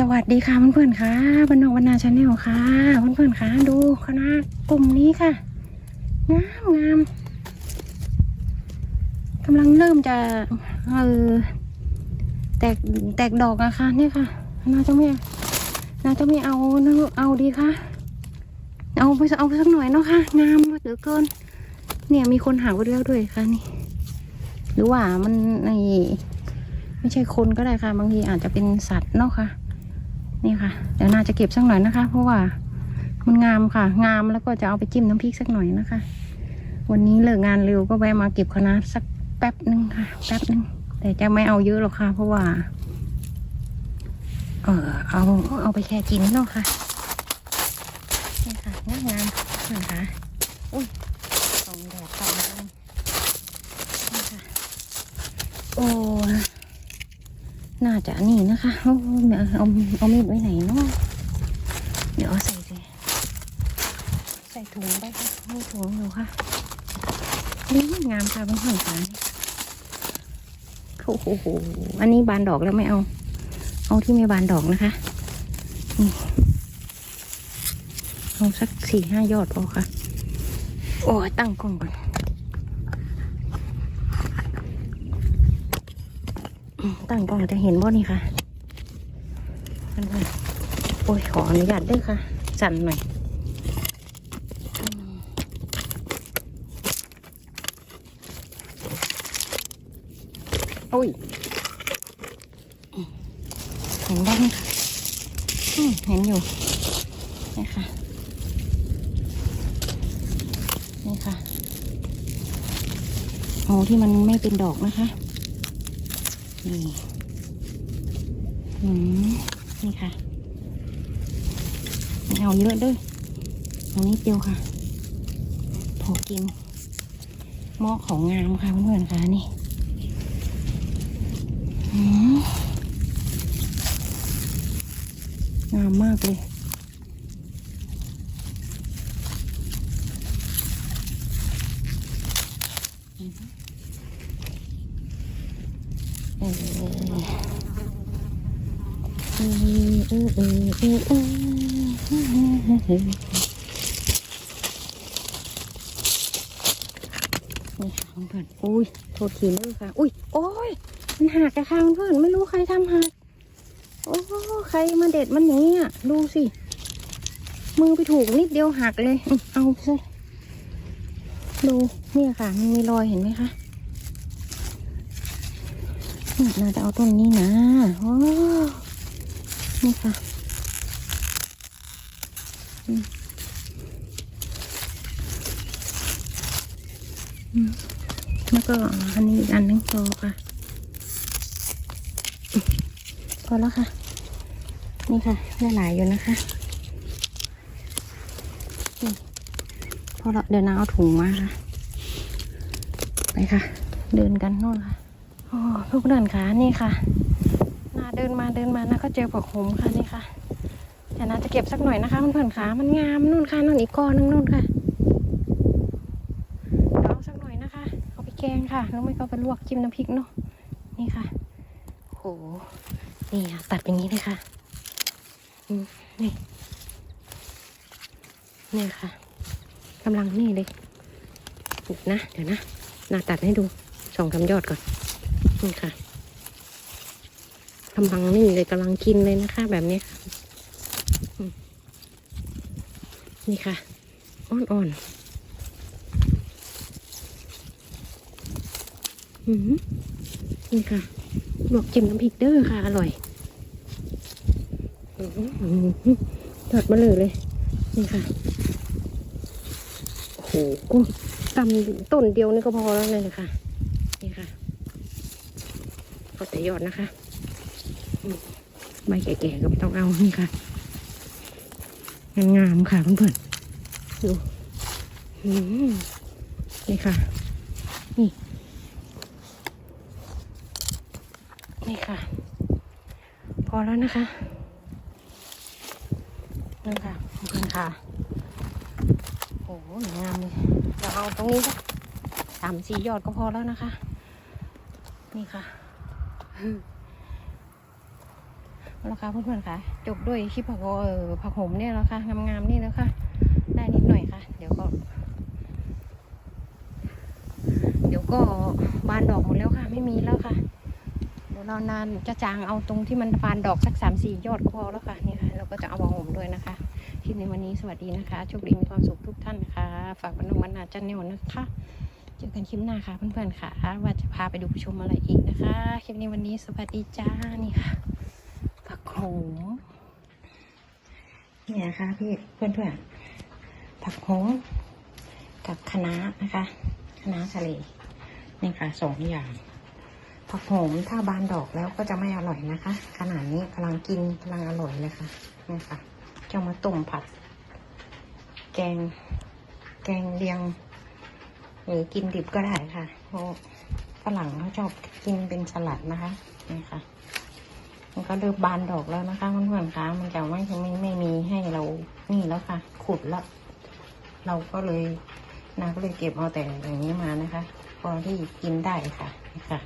สวัสดีค่ะเพื่อนๆค่ะบรรณวันนาชาแนลค่ะเพื่อนๆค่ะดูคณะกลุ่มนี้ค่ะงามงามกำลังเริ่มจะเออแตกแตกดอกอะค่ะเนี่ยค่ะน่าจะไม่น่าจะไม่เอานะเอาดีค่ะ เอาไปเอาไปสักหน่อยเนาะค่ะงามเหลือเกิน เนี่ยมีคนหาไว้แล้วด้วยค่ะนี่ หรือว่ามันในไม่ใช่คนก็ได้ค่ะ บางทีอาจจะเป็นสัตว์เนาะค่ะ นี่ค่ะ เดี๋ยวน่าจะเก็บสักหน่อยนะคะ เพราะว่ามันงามค่ะ งามแล้วก็จะเอาไปจิ้มน้ำพริกสักหน่อยนะคะ วันนี้เลิกงานเร็วก็แวะมาเก็บคะน้าสักแป๊บนึงค่ะ แป๊บนึง แต่จะไม่เอาเยอะหรอกค่ะ เพราะว่า เออเอาเอาไปแค่กินเนาะค่ะนี่ค่ะงามงามนะคะอุ้ยสองแดอกสองดอกนี่ค่ะ โอ้ น่าจะนี่นะคะ เอาเอาเอามีดไว้ไหนเนาะเดี๋ยวเอาใส่สิใส่ถุงไปค่ะมีถุงอยู่ค่ะนี่งามค่ะเพื่อนๆค่ะโอ้โหอันนี้บานดอกแล้วไม่เอา เอาที่ไม่บานดอกนะคะนี่เอาสักสี่ห้ายอดพอค่ะ โอ้ยตั้งกล้องก่อน ตั้งกล้องจะเห็นบ่นี่ค่ะเพื่อนๆโอ้ยขออนุญาตด้วยค่ะ สั่นหน่อยอืมโอ้ยอืมเห็นบ้างค่ะอืมเห็นอยู่นี่ค่ะ นี่ค่ะโอ้ที่มันไม่เป็นดอกนะคะ นี่อืมนี่ค่ะเอาเยอะด้วยเอานิดเดียวค่ะพอกินหม้อของงามค่ะเพื่อนๆค่ะนี่อืมงามมากเลยเออเออเออเออเออเออ นี่ค่ะเพื่อนอุ้ย โทษทีเลยค่ะ อุ้ย โอ้ย มันหักอะค่ะเพื่อน ไม่รู้ใครทำหัก โอ้ ใครมาเด็ดมันอย่างนี้อะ ดูสิ มือไปถูกนิดเดียวหักเลย เอาไปดู เนี่ยค่ะ มันมีรอยเห็นไหมคะ เราจะเอาต้นนี้นะโอ้นี่ค่ะแล้วก็อันนี้อีกอันนึงพอค่ะ พอแล้วค่ะ นี่ค่ะได้หลายอยู่นะคะพอแล้วเดี๋ยวน้าเอาถุงมาค่ะ ไปค่ะ เดินกันโน่นค่ะ อ้ลูกเดินขานี่ค่ะนาเดินมาเดินมานะก็เจอผักขมค่ะนี่ค่ะเดี๋ยวนาจะเก็บสักหน่อยนะคะเพื่อนๆขามันงามนู่นค่ะนู่นอีกกอนึงนู่นค่ะเอาสักหน่อยนะคะ เอาไปแกงค่ะแล้วไม่ก็ไปลวกจิ้มน้ำพริกเนาะนี่ค่ะโอ้นี่ค่ะตัดอย่างนี้เลยค่ะนี่นี่ค่ะกำลังนี่เลยนะ เดี๋ยวนะนาตัดให้ดูสองคำยอดก่อน นี่ค่ะกำลังนี่เลยกำลังกินเลยนะคะ แบบนี้ค่ะนี่ค่ะ อ่อนๆอืมนี่ค่ะลวกจิ้มน้ำพริกเด้อค่ะ อร่อยอืมจอดมาเลยเลย นี่ค่ะ โอ้โหตำต้นเดียวนี่ก็พอแล้วเลยนะคะนี่ค่ะ เอาแต่ยอดนะคะใบแก่ๆก็ไม่ต้องเอานี่ค่ะ งามๆค่ะเพื่อนๆดูอืมนี่ค่ะ นี่ นี่ค่ะ พอแล้วนะคะนี่ค่ะเพื่อนค่ะโอ้โหงามเลยจะเอาตรงนี้สักสามสี่ยอดก็พอแล้วนะคะ นี่ค่ะ แล้วค่ะเพื่อนๆค่ะ จบด้วยคลิปผักเออผักโหมเนี่ยแล้วค่ะงามๆนี่แล้วค่ะ ได้นิดหน่อยค่ะ เดี๋ยวก็ เดี๋ยวก็บานดอกหมดแล้วค่ะ ไม่มีแล้วค่ะเดี๋ยวเรานานจะจางเอาตรงที่มันบานดอกสักสามสี่ยอดก็พอแล้วค่ะนี่ค่ะเราก็จะเอาผักโหมด้วยนะคะคลิปในวันนี้สวัสดีนะคะโชคดีมีความสุขทุกท่านนะคะ ฝากวันนงวันนาจันเนวนะคะ จอกันคลิปหน้าค่ะเพื่อนๆค่ะ ว่าจะพาไปดูผู้ชมอะไรอีกนะคะ คลิปนี้วันนี้สวัสดีจ้านี่ค่ะผักโขมนี่นะคะพี่เพื่อนๆผักโขมกับคะน้านะคะคะน้าทะเลนี่ค่ะสองอย่างผักโขมถ้าบานดอกแล้วก็จะไม่อร่อยนะคะ ขนาดนี้กำลังกินกำลังอร่อยเลยค่ะนี่ค่ะจะมาต้มผัด แกง แกงเลียง หรือกินดิบก็ได้ค่ะเพราะฝรั่งเขาชอบกินเป็นสลัดนะคะนี่ค่ะ มันก็เริ่มบานดอกแล้วนะคะเพื่อนๆคะมันจะไม่ไม่ไม่มีให้เรานี่แล้วค่ะ ขุดแล้ว เราก็เลยนาก็เลยเก็บเอาแต่อย่างนี้มานะคะ พอที่กินได้ค่ะนี่ค่ะ